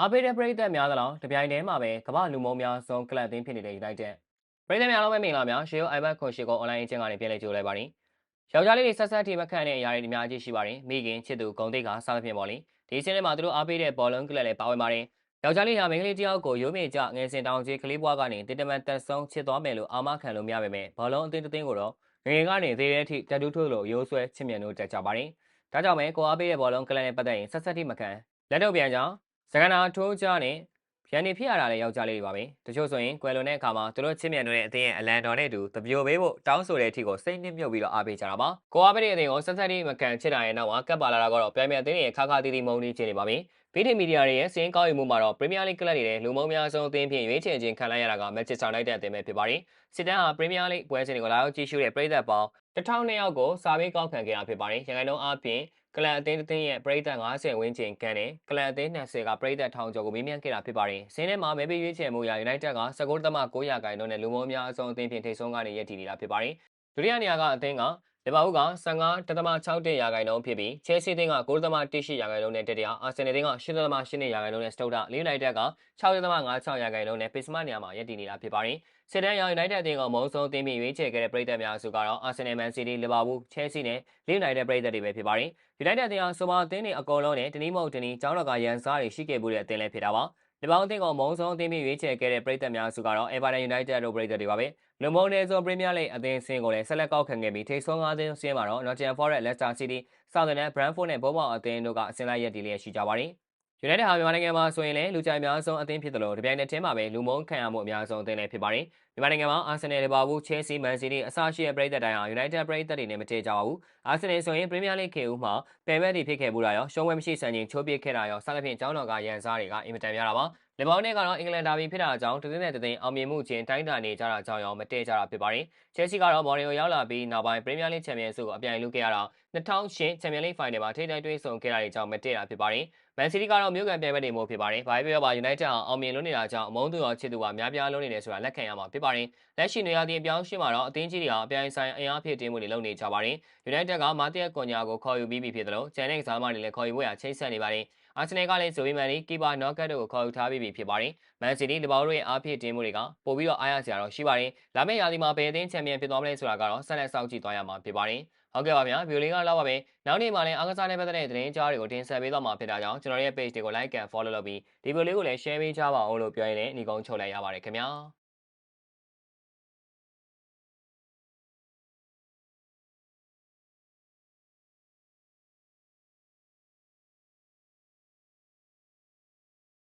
အားပေးတဲ့ပရိသတ်များသလားတပြိုင်တည်းမှာပဲကမ္ဘာလူမုံများဆုံးကလပ်အသင်းဖြစ်နေတဲ့ United ပရိသတ်များအားလုံးပဲမင်္ဂလာများရှေးရိုး iPad ခွန်ရှိကို online အချင်းကနေပြန်လည်ကြိုလိုက်ပါရစေယောက်ျားလေးတွေဆက်ဆက်ထိမခန့်တဲ့အရာတွေအများကြီးရှိပါတယ်မိခင်ချစ်သူဂုံတိတ်ကစားသဖြင့်ပေါ့လေဒီစင်းထဲမှာသူတို့အားပေးတဲ့ဘောလုံးကလပ်လည်းပါဝင်ပါတယ်ယောက်ျားလေးဟာမိန်းကလေးတယောက်ကိုရိုးမြေကြငယ်စင်တောင်ကြီးကလေးပွားကနေတင်တမန်တက်ဆုံးချစ်သွားမယ်လို့အာမခံလို့မရပါပဲဘောလုံးအသင်းတစ်သင်းကိုတော့ငငယ်ကနေသေးတဲ့အထိတက်တူးထိုးလို့ရိုးဆွဲချစ်မြတ်လို့တက်ကြပါတယ်ဒါကြောင့်ပဲကိုအားပေးတဲ့ဘောလုံးကလပ်နဲ့ပတ်သက်ရင်ဆက်ဆက်ထိမခန့်လက်တော့ပြန်ကြောင်း စကနာထိုးကြနဲ့ရန်နေဖြစ်ရတာလည်းယောက်ျားလေးတွေပါပဲတချို့ဆိုရင်ကွယ်လွန်တဲ့အခါမှာသူတို့ချစ်မြတ်တဲ့အသင်းရဲ့အလန်တော်နဲ့အတူတပြိုပေးဖို့တောင်းဆိုတဲ့အထိကိုစိတ်နှိမ့်မြုပ်ပြီးတော့အားပေးကြတာပါကိုအားပေးတဲ့အသင်းကိုဆက်ဆက်ထိမကန်ချစ်တာရဲ့နောက်မှာကပ်ပါလာတာကတော့ပြိုင်မြတ်အသင်းရဲ့ခါခါတီးတီးမုံတီးချနေပါပြီဗီဒီမီဒီယာတွေရဲ့စင်းကောက်ယူမှုမှာတော့ပရီးမီးယားလိဂ်ကလပ်တွေနဲ့လူမုံများဆုံးအသင်းဖြင့်ရွေးချယ်ခြင်းခံလိုက်ရတာကမန်ချက်စတာယူနိုက်တက်အသင်းပဲဖြစ်ပါတယ်စစ်တမ်းဟာပရီးမီးယားလိဂ်ပွဲစဉ်တွေကိုလာရောက်ကြည့်ရှုတဲ့ပရိသတ်ပေါင်း1000ယောက်ကိုစာပေးကောက်ခံခဲ့တာဖြစ်ပါတယ်ရန်ကုန်လုံးအပြင် ကလန်အသင်းတစ်သင်းရဲ့ပရိသတ်90ဝန်းကျင်ကန်တဲ့ကလန်အသင်း20ကပရိသတ်ထောင်ကျော်ကိုမေးမြန်းခဲ့တာဖြစ်ပါတယ်။စင်းထဲမှာမဲပေးရွေးချယ်မှုရာ United က19.9ရာခိုင်နှုန်းနဲ့လူမိုးများအစုံအသင်းဖြင့်ထိပ်ဆုံးကနေရည်တည်နေတာဖြစ်ပါတယ်။ဒုတိယနေရာကအသင်းက လီဗာပူးက15.6ရာခိုင်နှုန်းဖြစ်ပြီးချဲဆီအသင်းက9.18ရာခိုင်နှုန်းနဲ့တတိယအာဆင်နယ်အသင်းက8.8ရာခိုင်နှုန်းနဲ့စတုတ်တာလီယူနိုက်တက်က6.56ရာခိုင်နှုန်းနဲ့ပစ်စမနေရာမှာရည်တည်နေတာဖြစ်ပါတယ်။စစ်တမ်းရော United အသင်းကမုံဆုံးအသင်းဖြင့်ရွေးချယ်ခဲ့တဲ့ပရိသတ်များစုကတော့ Arsenal, Man City, Liverpool, Chelsea နဲ့ Leeds United ပရိသတ်တွေပဲဖြစ်ပါတယ်။ United အသင်းဟာဆိုပါအသင်းတွေအကုန်လုံးနဲ့တနည်းမဟုတ်တနည်းကျောင်းတော်ကရန်စားတွေရှိခဲ့မှုတဲ့အသင်းလည်းဖြစ်တာပါ။ ဒီပေါင်းအသင်းကမုံဆုံးအသင်းဖြင့်ရွေးချယ်ခဲ့တဲ့ပရိသတ်များစုကတော့ Everton United တို့ပရိသတ်တွေပါပဲ။လူမုံနယ်ဇွန်ပရီးမီးယားလိဂ်အသင်းစင်းကိုလည်းဆက်လက်ကောက်ခံခဲ့ပြီးထိပ်ဆုံး၅သင်းစင်းမှာတော့ Nottingham Forest, Leicester City, Southampton, Brentford နဲ့ Bournemouth အသင်းတို့ကအဆင့်လိုက်ရည်တည်လျက်ရှိကြပါတယ်။ United ဟာမြန်မာနိုင်ငံမှာဆိုရင်လည်းလူကြိုက်များဆုံးအသင်းဖြစ်တယ်လို့ဒီပြိုင်နယ်ထဲမှာပဲလူမုံခံရမှုအများဆုံးအသင်းလည်းဖြစ်ပါတယ်။မြန်မာနိုင်ငံမှာ Arsenal, Liverpool, Chelsea, Man City အစရှိတဲ့ပရိသတ်တိုင်းဟာ United ပရိသတ်တွေနဲ့မတည့်ကြပါဘူး။ Arsenal ဆိုရင် Premier League ခေတ်ဦးမှာပယ်ဘက်တွေဖြစ်ခဲ့မှုတာရောရှုံးဝဲမရှိစံချိန်ချိုးပစ်ခဲ့တာရောစသဖြင့်ကျောင်းတော်ကရန်စားတွေကအင်မတန်များတာပါ။ လီဗာပူးနဲ့ကတော့အင်္ဂလန်ဒါဘီဖြစ်တာကြောင့်တသင်းနဲ့တသင်းအောင်မြင်မှုချင်းတိုင်းတာနေကြတာကြောင့်ရောမတည့်ကြတာဖြစ်ပါတယ်။ Chelsea ကတော့မော်ရီယိုရောက်လာပြီးနောက်ပိုင်း Premier League Champions ကိုအပြိုင်လုခဲ့ရတာ2008 Champions League Final မှာထိပ်တိုက်တွေ့ဆုံခဲ့တာတွေကြောင့်မတည့်တာဖြစ်ပါတယ်။ Man City ကတော့မြို့ကန်ပြိုင်ဘက်တွေမို့ဖြစ်ပါတယ်။ဘာပဲပြောပါ United ဟာအောင်မြင်လွန်းနေတာကြောင့်အမုန်းသူရောချစ်သူပါများပြားလွန်းနေတယ်ဆိုတာလက်ခံရမှာဖြစ်ပါတယ်။လက်ရှိနေရာဒီအပြောင်းရှင်းမှာတော့အသင်းကြီးတွေဟာအပြိုင်ဆိုင်အင်အားဖြည့်တင်းမှုတွေလုပ်နေကြပါတယ်။ United ကမာတီယက်ကွန်ညာကိုခေါ်ယူပြီးပြီဖြစ်တယ်လို့ဂျန်နဲ့ကစားမတွေလည်းခေါ်ယူဖို့ရချိတ်ဆက်နေပါတယ်။ Arsenal ကလည်းဇိုဘီမန်နီကီပါနော့ကတ်တို့ကိုခေါ်ယူထားပြီးပြီဖြစ်ပါတယ်။ Man City လီဗာပူးတို့ရဲ့အားဖြည့်တင်းမှုတွေကပိုပြီးတော့အားရစရာတော့ရှိပါတယ်။လာမယ့်ရာသီမှာဘယ်အသင်းချန်ပီယံဖြစ်သွားမလဲဆိုတာကတော့ဆက်လက်စောင့်ကြည့်သွားရမှာဖြစ်ပါတယ်။ဟုတ်ကဲ့ပါဗျာဗီဒီယိုလေးကတော့ပါပဲနောက်နေ့မှာလည်းအားကစားနဲ့ပတ်သက်တဲ့သတင်းကြားတွေကိုတင်ဆက်ပေးသွားမှာဖြစ်တာကြောင့်ကျွန်တော်ရဲ့ page တွေကို like and follow လုပ်ပြီးဒီဗီဒီယိုလေးကိုလည်း share ပေးကြပါအောင်လို့ပြောရင်းနဲ့ညီကုန်းချုပ်လိုက်ရပါတယ်ခင်ဗျာ